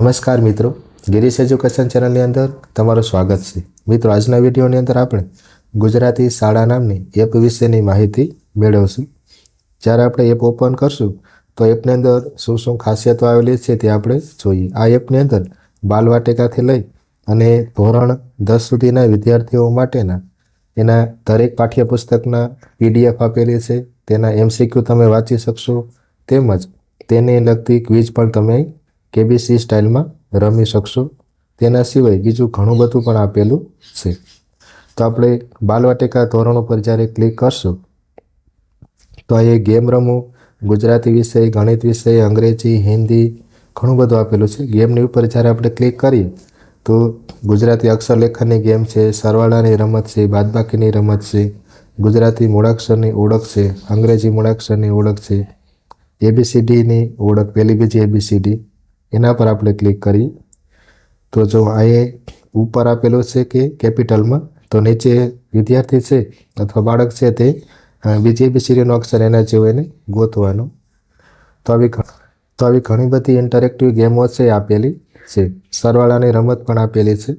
નમસ્કાર મિત્રો, ગિરીશ એજ્યુકેશન ચેનલની અંદર તમારું સ્વાગત છે. મિત્રો, આજના વિડીયોની અંદર આપણે ગુજરાતી શાળા નામની એપ વિશેની માહિતી મેળવશું. જ્યારે આપણે એપ ઓપન કરશું, તો એપની અંદર શું શું ખાસિયતો આવેલી છે તે આપણે જોઈએ. આ એપની અંદર બાલવાટિકાથી લઈ અને ધોરણ દસ સુધીના વિદ્યાર્થીઓ માટેના એના દરેક પાઠ્યપુસ્તકના પીડીએફ આપેલી છે. તેના એમસીક્યુ તમે વાંચી શકશો. તેમજ તેને લગતી ક્વિઝ પણ તમે કેબીસી સ્ટાઇલમાં રમી શકશો. તેના સિવાય બીજું ઘણું બધું પણ આપેલું છે. તો આપણે બાલવાટિકા ધોરણ ઉપર જ્યારે ક્લિક કરશું, તો એ ગેમ રમવું ગુજરાતી વિષય, ગણિત વિષય, અંગ્રેજી, હિન્દી ઘણું બધું આપેલું છે. ગેમની ઉપર જ્યારે આપણે ક્લિક કરીએ, તો ગુજરાતી અક્ષર લેખનની ગેમ છે, સરવાળાની રમત છે, બાદબાકીની રમત છે, ગુજરાતી મૂળાક્ષરની ઓળખ છે, અંગ્રેજી મૂળાક્ષરની ઓળખ છે એબીસીડીની ઓળખ, પહેલી બીજી એબીસીડી એના પર આપણે ક્લિક કરીએ તો જો આ ઉપર આપેલું છે કે કેપિટલમાં તો નીચે વિદ્યાર્થી છે અથવા બાળક છે તે બીજી એબીસીડીનો અક્ષર એના જેવો એને ગોતવાનો. તો આવી તો આવી ઘણી બધી ઇન્ટરેક્ટિવ ગેમો છે આપેલી છે. સરવાળાની રમત પણ આપેલી છે.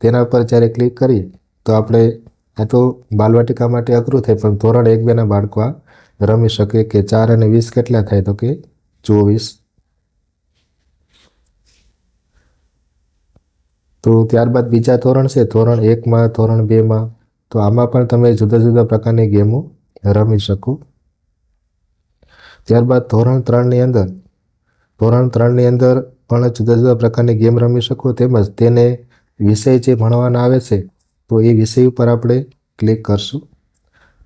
તેના ઉપર જ્યારે ક્લિક કરીએ તો આપણે, આ તો બાલવાટિકા માટે અઘરું થાય, પણ ધોરણ એક બેના બાળકો આ રમી શકે કે ચાર અને વીસ કેટલા થાય તો કે ચોવીસ. તો ત્યારબાદ બીજા ધોરણ છે, ધોરણ એકમાં, ધોરણ બેમાં, તો આમાં પણ તમે જુદા જુદા પ્રકારની ગેમો રમી શકો. ત્યારબાદ ધોરણ ત્રણની અંદર, ધોરણ ત્રણની અંદર પણ જુદા જુદા પ્રકારની ગેમ રમી શકો, તેમજ તેને વિષય જે ભણવાના આવે છે, તો એ વિષય ઉપર આપણે ક્લિક કરશું.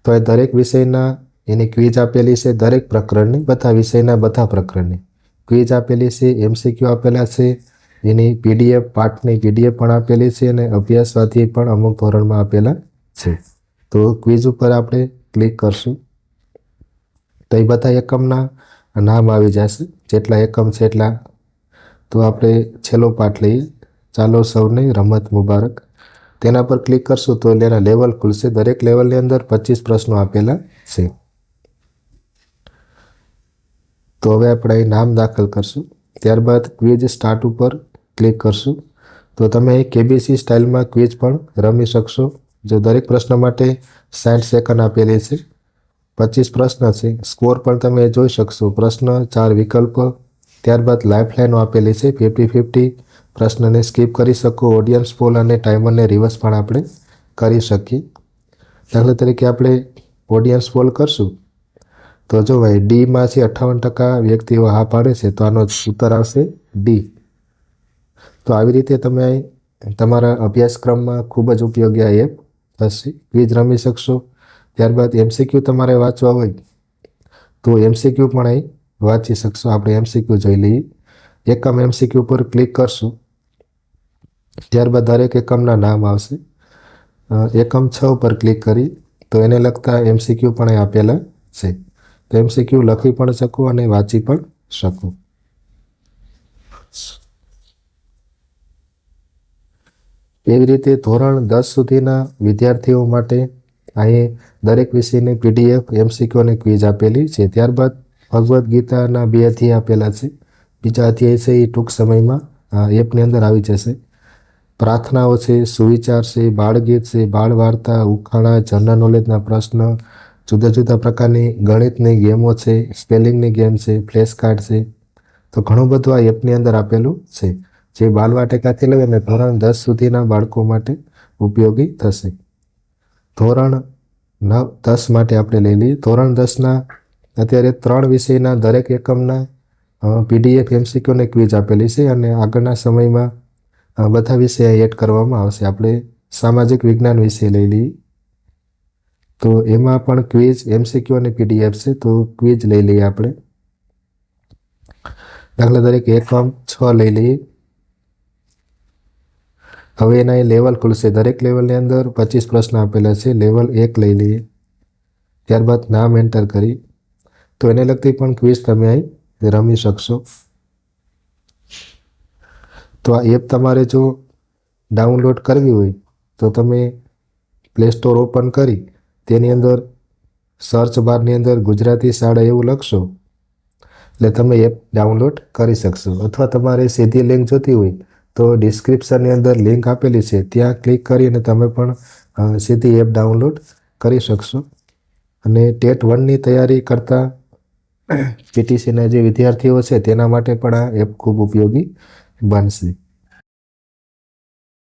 તો એ દરેક વિષયના એની ક્વિઝ આપેલી છે, દરેક પ્રકરણની, બધા વિષયના બધા પ્રકરણની. ક્વિઝ આપેલી છે, એમસીક્યુ આપેલા છે એની પીડીએફ, પાઠની પીડીએફ પણ આપેલી છે અને અભ્યાસ સ્વાધ્યાય પણ અમુક ધોરણમાં આપેલા છે. તો ક્વિઝ ઉપર આપણે ક્લિક કરશું. તો એ બધા એકમના નામ આવી જશે. જેટલા એકમ છે એટલા. તો આપણે છેલ્લો પાઠ લઈએ. ચાલો સૌને રમત મુબારક. તેના પર ક્લિક કરશું તો એના લેવલ ખુલશે. દરેક લેવલની અંદર પચીસ પ્રશ્નો આપેલા છે. તો હવે આપણે નામ દાખલ કરશું. ત્યારબાદ ક્વિઝ સ્ટાર્ટ ઉપર ક્લિક કરશું. તો તમે કેબીસી સ્ટાઇલમાં ક્વિઝ પણ રમી શકશો, જો દરેક પ્રશ્ન માટે સાઠ સેકન્ડ આપેલી છે. પચીસ પ્રશ્ન છે. સ્કોર પણ તમે જોઈ શકશો. પ્રશ્ન, ચાર વિકલ્પ, ત્યારબાદ લાઇફલાઇનો આપેલી છે. ફિફ્ટી ફિફ્ટી પ્રશ્નને સ્કીપ કરી શકો. ઓડિયન્સ પોલ અને ટાઈમરને રિવર્સ પણ આપણે કરી શકીએ. દાખલા તરીકે આપણે ઓડિયન્સ પોલ કરશું. તો જો ભાઈ ડીમાંથી અઠ્ઠાવન ટકા વ્યક્તિઓ હા પાડે છે, તો આનો ઉત્તર આવશે ડી તો આવી રીતે તમે તમારા અભ્યાસક્રમમાં ખૂબ જ ઉપયોગી આ એપ થશે ક્વિઝ રમી શકશો. ત્યારબાદ એમસીક્યુ તમારે વાંચવા હોય તો એમસીક્યુ પણ અહીં વાંચી શકશો. આપણે એમસીક્યુ જોઈ લઈએ. એકમ એમસીક્યુ પર ક્લિક કરશું. ત્યારબાદ દરેક એકમના નામ આવશે. એકમ છ ઉપર ક્લિક કરી તો એને લગતા એમસીક્યુ પણ આપેલા છે. તો એમસીક્યુ લખી પણ શકો અને વાંચી પણ શકો. એવી રીતે ધોરણ દસ સુધીના વિદ્યાર્થીઓ માટે અહીં દરેક વિષયની પીડીએફ એમસીક્યુ અને ક્વિઝ આપેલી છે. ત્યારબાદ ભગવદ્ ગીતાના બે અધ્યાય આપેલા છે. બીજા અધ્યાય છે એ ટૂંક સમયમાં એપની અંદર આવી જશે. પ્રાર્થનાઓ છે, સુવિચાર છે, બાળગીત છે બાળ વાર્તા ઉખાણા, જનરલ નોલેજના પ્રશ્ન, જુદા જુદા પ્રકારની ગણિતની ગેમો છે, સ્પેલિંગની ગેમ છે, ફ્લેશ કાર્ડ છે. તો ઘણું બધું આ એપની અંદર આપેલું છે. જે બાલવાટિકાથી લઈને ધોરણ દસ સુધીના બાળકો માટે ઉપયોગી થશે. ધોરણ નવ, દસ માટે આપણે લઈ લઈએ. ધોરણ દસના અત્યારે ત્રણ વિષયના દરેક એકમના પીડીએફ એમસીક્યુને ક્વિઝ આપેલી છે અને આગળના સમયમાં બધા વિષય એડ કરવામાં આવશે. આપણે સામાજિક વિજ્ઞાન વિષય લઈ લઈએ. તો એમાં પણ ક્વિઝ એમસીક્યુ અને પીડીએફ છે. તો ક્વિઝ લઈ લઈએ આપણે. દાખલા તરીકે એકમ છ લઈ લઈએ. હવે એના એ લેવલ ખુલશે. દરેક લેવલની અંદર પચીસ પ્રશ્ન આપેલા છે. લેવલ એક લઈ લઈએ. ત્યારબાદ નામ એન્ટર કરી. તો એને લગતી પણ ક્વિઝ તમે અહીં રમી શકશો. તો આ એપ તમારે જો ડાઉનલોડ કરવી હોય, તો તમે પ્લે સ્ટોર ઓપન કરી, તેની અંદર સર્ચ બારની અંદર ગુજરાતી શાળા એવું લખશો. એટલે તમે એપ ડાઉનલોડ કરી શકશો. અથવા તમારે સીધી લિંક જોતી હોય તો ડિસ્ક્રિપ્શનની અંદર લિંક આપેલી છે. ત્યાં ક્લિક કરીને તમે પણ સીધી એપ ડાઉનલોડ કરી શકશો. અને ટેટ વનની તૈયારી કરતા પીટીસીના જે વિદ્યાર્થીઓ છે તેના માટે પણ આ એપ ખૂબ ઉપયોગી બનશે.